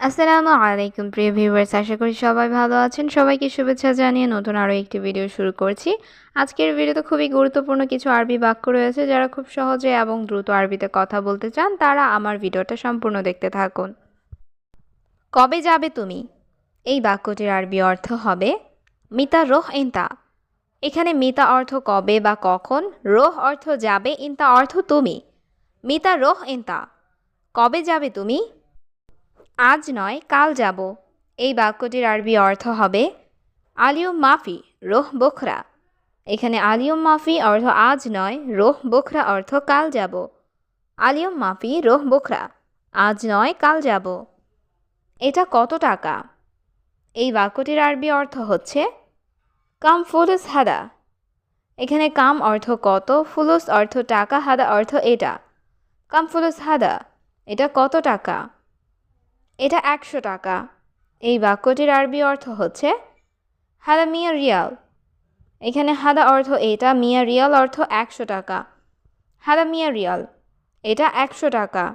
আসসালামু আলাইকুম, প্রিয় ভিউয়ার্স। আশা করি সবাই ভালো আছেন। সবাইকে শুভেচ্ছা জানিয়ে নতুন আরও একটি ভিডিও শুরু করছি। আজকের ভিডিওতে খুবই গুরুত্বপূর্ণ কিছু আরবি বাক্য রয়েছে যারা খুব সহজে এবং দ্রুত আরবিতে কথা বলতে চান। তারা আমার ভিডিওটা সম্পূর্ণ দেখতে থাকুন। কবে যাবে তুমি? এই বাক্যটির আরবি অর্থ হবে মিতা রোহ ইন্তা। এখানে মিতা অর্থ কবে বা কখন, রোহ অর্থ যাবে, ইন্তা অর্থ তুমি। মিতা রোহ ইন্তা। কবে যাবে তুমি? আজ নয়, কাল যাব। এই বাক্যটির আরবি অর্থ হবে, আলিয়ম মাফি, রোহ বোখরা। এখানে আলিয়ম মাফি অর্থ আজ নয়, রোহ বোখরা অর্থ কাল যাব। আলিয়ম মাফি, রোহ বোখরা। আজ নয়, কাল যাব। এটা কত টাকা? এই বাক্যটির আরবি অর্থ হচ্ছে, কাম ফুলুস হাদা। এখানে কাম অর্থ কত, ফুলুস অর্থ টাকা, হাদা অর্থ এটা। কাম ফুলুস হাদা, এটা কত টাকা? এটা একশো টাকা। এই বাক্যটির আরবি অর্থ হচ্ছে, হাদা মিয়া রিয়াল। এখানে হাদা অর্থ এটা, মিয়া রিয়াল অর্থ একশো টাকা। হাদা মিয়া রিয়াল, এটা একশো টাকা।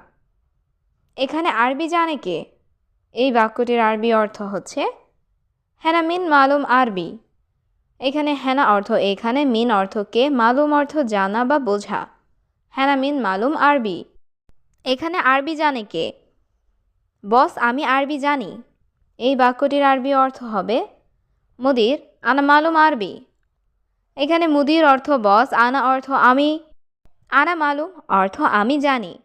এখানে আরবি জানে কে? এই বাক্যটির আরবি অর্থ হচ্ছে, হেনা মিন মালুম আরবি। এখানে হেনা অর্থ এখানে, মিন অর্থ কে, মালুম অর্থ জানা বা বোঝা। হেনা মিন মালুম আরবি। এখানে আরবি জানে কে? বস, আমি আরবি জানি। এই বাক্যটির আরবি অর্থ হবে, মুদির, আনা মালুম আরবি। এখানে মুদির অর্থ, বস, আনা অর্থ, আমি আনা মালুম অর্থ, আমি জানি।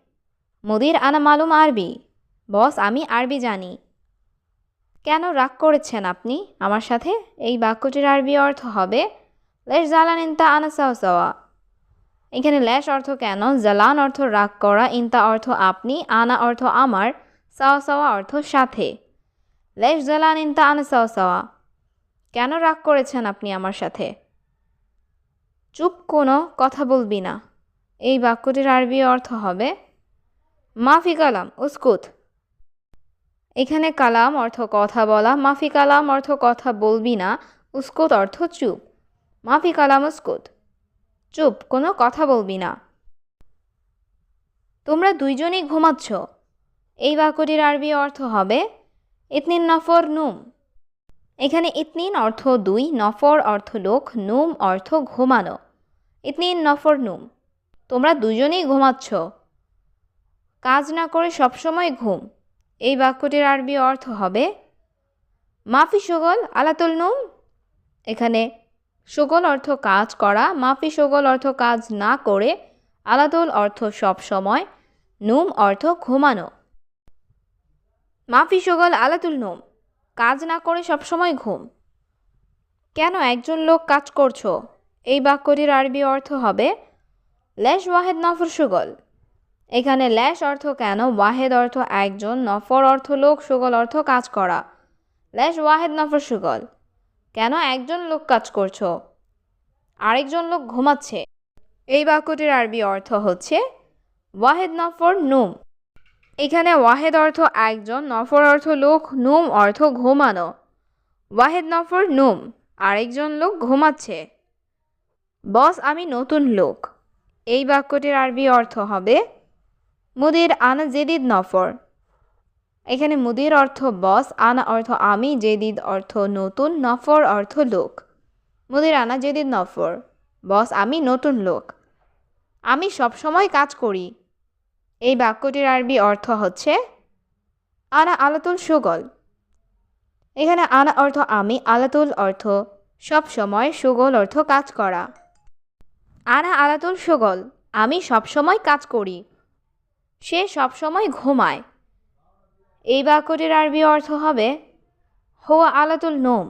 মুদির, আনা মালুম আরবি। বস, আমি আরবি জানি। কেন রাগ করেছেন আপনি? আমার সাথে এই বাক্যটির আরবি অর্থ হবে, লেশ জালান ইন্তা আনা সাওয়া এখানে ল্যাশ অর্থ কেন? জালান অর্থ, রাগ করা। ইন্তা অর্থ, আপনি। আনা অর্থ, আমার। সাওয়া সাওয়া অর্থ সাথে। লেশ জালান ইন্তা আনা সাওয়া সাওয়া কেন রাগ করেছেন আপনি আমার সাথে? চুপ কোনো কথা বলবি না। এই বাক্যটির আরবি অর্থ হবে, মাফি কালাম, উস্কুত। এখানে কালাম অর্থ কথা বলা, মাফি কালাম অর্থ কথা বলবি না, উস্কুত অর্থ চুপ। মাফি কালাম, উস্কুত। চুপ, কোনো কথা বলবি না। তোমরা দুইজনই ঘুমাচ্ছ। এই বাক্যটির আরবি অর্থ হবে ইতনিন নফর নুম। এখানে ইতনিন অর্থ দুই, নফর অর্থ লোক, নুম অর্থ ঘুমানো। ইতনিন নফর নুম, তোমরা দুজনেই ঘুমাচ্ছ। কাজ না করে সবসময় ঘুম। এই বাক্যটির আরবি অর্থ হবে মাফি সুগল আলাতুল নুম। এখানে সুগল অর্থ কাজ করা, মাফি সুগল অর্থ কাজ না করে, আলাতুল অর্থ সব সময় নুম অর্থ ঘুমানো। মাফি সুগল আলাতুল নুম। কাজ না করে সবসময় ঘুম। কেন একজন লোক কাজ করছ? এই বাক্যটির আরবি অর্থ হবে ল্যাশ ওয়াহেদ নফর সুগল। এখানে ল্যাশ অর্থ কেন? ওয়াহেদ অর্থ একজন, নফর অর্থ লোক, সুগল অর্থ কাজ করা। ল্যাশ ওয়াহেদ নফর সুগল। কেন একজন লোক কাজ করছ? আরেকজন লোক ঘুমাচ্ছে। এই বাক্যটির আরবি অর্থ হচ্ছে, ওয়াহেদ নফর নুম। এখানে ওয়াহেদ অর্থ একজন, নফর অর্থ লোক, নুম অর্থ ঘুমানো। ওয়াহেদ, নফর, নুম, আরেকজন লোক ঘুমাচ্ছে। বস, আমি নতুন লোক। এই বাক্যটির আরবি অর্থ হবে মুদির আনা জেদিদ নফর। এখানে মুদির অর্থ বস, আনা অর্থ আমি, জেদিদ অর্থ নতুন, নফর অর্থ লোক। মুদির আনা জেদিদ নফর। বস, আমি নতুন লোক। আমি সবসময় কাজ করি। এই বাক্যটির আরবি অর্থ হচ্ছে, আনা আলাতুল সুগল। এখানে আনা অর্থ আমি আলাতুল অর্থ সব সময় সুগল অর্থ কাজ করা। আনা আলাতুল সুগল আমি সবসময় কাজ করি। সে সবসময় ঘুমায়। এই বাক্যটির আরবি অর্থ হবে, হোয়া আলাতুল নোম।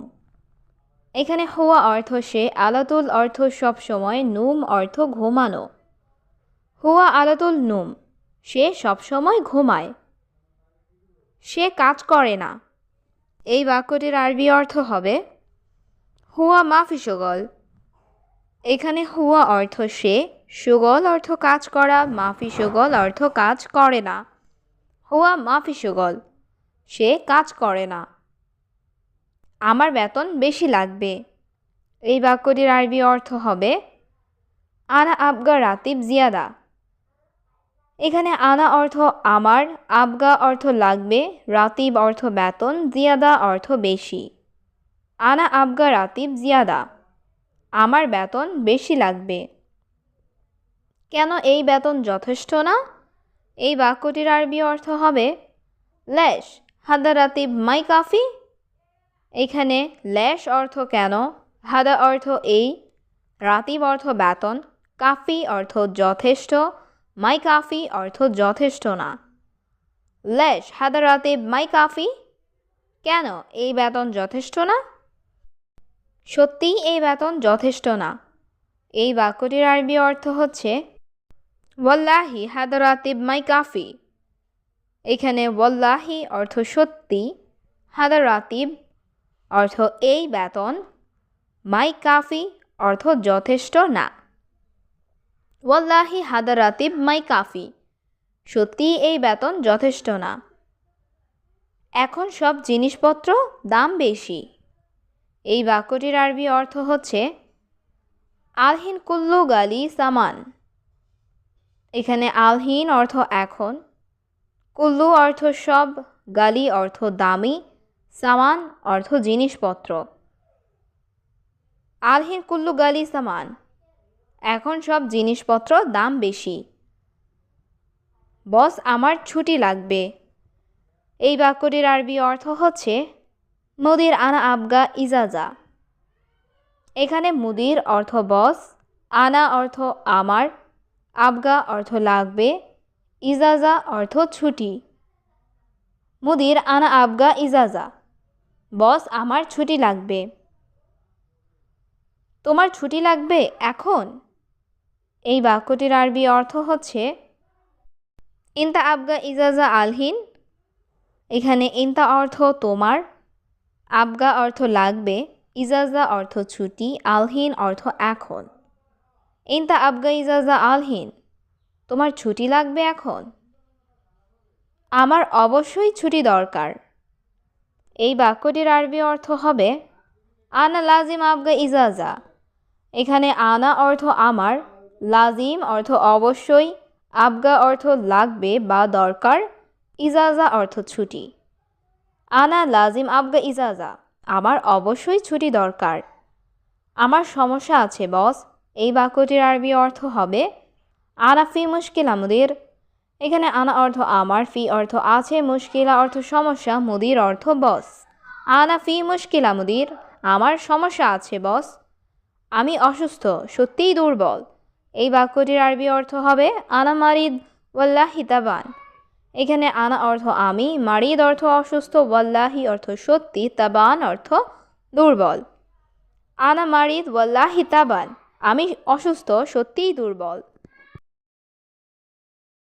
এখানে হোয়া অর্থ সে, আলাতুল অর্থ সব সময় নুম অর্থ ঘুমানো। হুয়া আলাতুল নুম। সে সবসময় ঘুমায়। সে কাজ করে না। এই বাক্যটির আরবি অর্থ হবে, হুয়া মাফি সুগল। এখানে হুয়া অর্থ সে, সুগল অর্থ কাজ করা, মাফি সুগল অর্থ কাজ করে না। হুয়া মাফি সুগল, সে কাজ করে না। আমার বেতন বেশি লাগবে। এই বাক্যটির আরবি অর্থ হবে, আনা আবগা রাতিব জিয়াদা। এখানে আনা অর্থ আমার, আবগা অর্থ লাগবে, রাতিব অর্থ বেতন, জিয়াদা অর্থ বেশি। আনা আবগা, রাতিব, জিয়াদা। আমার বেতন বেশি লাগবে। কেন এই বেতন যথেষ্ট না? এই বাক্যটির আরবি অর্থ হবে ল্যাশ হাদা রাতিব মাই কাফি। এখানে ল্যাশ অর্থ কেন? হাদা অর্থ এই, রাতিব অর্থ বেতন, কাফি অর্থ যথেষ্ট। মাই কাফি অর্থ যথেষ্ট না। ল্যাশ হাদা রাতিব মাই কাফি? কেন এই বেতন যথেষ্ট না? সত্যিই এই বেতন যথেষ্ট না। এই বাক্যটির আরবি অর্থ হচ্ছে, ওয়াল্লাহি হাদা রাতিব মাই কাফি। এখানে ওয়াল্লাহি অর্থ সত্যি হাদা রাতিব অর্থ এই বেতন, মাই কাফি অর্থ যথেষ্ট না। ওয়াল্লাহি হাদা রাতিব মাই কাফি। সত্যি এই বেতন যথেষ্ট না। এখন সব জিনিসপত্র দাম বেশি। এই বাক্যটির আরবি অর্থ হচ্ছে, আলহিন কুল্লু গালি সামান। এখানে আলহিন অর্থ এখন, কুল্লু অর্থ সব, গালি অর্থ দামি, সামান অর্থ জিনিসপত্র। আলহিন কুল্লু গালি সামান। এখন সব জিনিসপত্র দাম বেশি। বস, আমার ছুটি লাগবে। এই বাক্যটির আরবি অর্থ হচ্ছে মুদির আনা আবগা ইজাজা। এখানে মুদির অর্থ, বস, আনা অর্থ আমার, আবগা অর্থ লাগবে, ইজাজা অর্থ ছুটি। মুদির আনা আবগা ইজাজা, বস, আমার ছুটি লাগবে। তোমার ছুটি লাগবে এখন? এই বাক্যটির আরবি অর্থ হচ্ছে, ইনতা আবগা ইজাজা আলহিন এখানে ইনতা অর্থ তোমার আবগা অর্থ লাগবে ইজাজা অর্থ ছুটি আলহিন অর্থ এখন। ইনতা আবগা ইজাজা আলহিন তোমার ছুটি লাগবে এখন আমার অবশ্যই ছুটি দরকার এই বাক্যটির আরবি অর্থ হবে, আনা লাজিম আবগা ইজাজা এখানে আনা অর্থ আমার লাজিম অর্থ অবশ্যই, আবগা অর্থ লাগবে বা দরকার, ইজাজা অর্থ ছুটি। আনা লাজিম, আবগা, ইজাজা, আমার অবশ্যই ছুটি দরকার। আমার সমস্যা আছে, বস, এই বাক্যটির আরবি অর্থ হবে, আনা ফি মুশকিল মুদির এখানে আনা অর্থ আমার, ফি অর্থ আছে, মুশকিলা অর্থ সমস্যা, মুদির অর্থ বস। আনা ফি মুশকিল মুদির আমার সমস্যা আছে, বস, আমি অসুস্থ, সত্যিই দুর্বল। এই বাক্যটির আরবি অর্থ হবে, আনা মারিদ, ওয়াল্লাহি হিতাবান এখানে আনা অর্থ আমি মারিদ অর্থ অসুস্থ ওয়াল্লাহি অর্থ সত্যি তাবান অর্থ দুর্বল আনা মারিদ, ওয়াল্লাহি তাবান আমি অসুস্থ সত্যিই দুর্বল